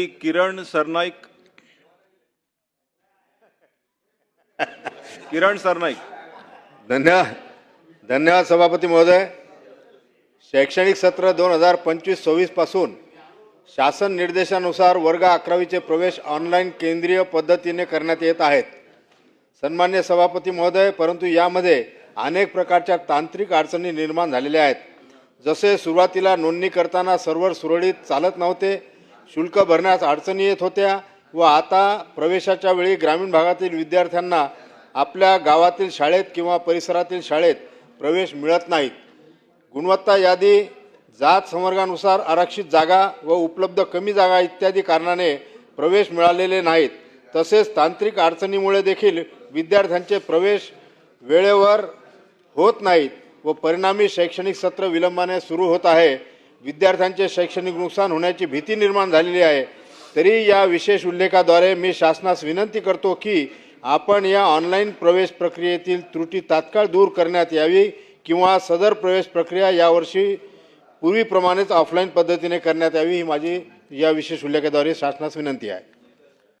किरण सरनाईक. किरण सरनाईक. धन्यवाद धन्यवाद सभापती महोदय. शैक्षणिक सत्र दोन हजार पंचवीस सव्वीसपासून शासन निर्देशानुसार वर्ग अकरावीचे प्रवेश ऑनलाईन केंद्रीय पद्धतीने करण्यात येत आहेत. सन्मान्य सभापती महोदय परंतु यामध्ये अनेक प्रकारच्या तांत्रिक अडचणी निर्माण झालेल्या आहेत. जसे सुरुवातीला नोंदणी करताना सर्व्हर सुरळीत चालत नव्हते शुल्क भरण्यास अडचणी येत होत्या व आता प्रवेशाच्या वेळी ग्रामीण भागातील विद्यार्थ्यांना आपल्या गावातील शाळेत किंवा परिसरातील शाळेत प्रवेश मिळत नाहीत. गुणवत्ता यादी जात संवर्गानुसार आरक्षित जागा व उपलब्ध कमी जागा इत्यादी कारणाने प्रवेश मिळालेले नाहीत. तसेच तांत्रिक अडचणीमुळे देखील विद्यार्थ्यांचे प्रवेश वेळेवर होत नाहीत व परिणामी शैक्षणिक सत्र विलंबाने सुरू होत आहे. विद्यार्थ्यांचे शैक्षणिक नुकसान होण्याची भीती निर्माण झालेली आहे. तरी या विशेष उल्लेखाद्वारे मी शासनास विनंती करतो की आपण या ऑनलाईन प्रवेश प्रक्रियेतील त्रुटी तात्काळ दूर करण्यात यावी किंवा सदर प्रवेश प्रक्रिया यावर्षी पूर्वीप्रमाणेच ऑफलाईन पद्धतीने करण्यात यावी ही माझी या विशेष उल्लेखाद्वारे शासनास विनंती आहे.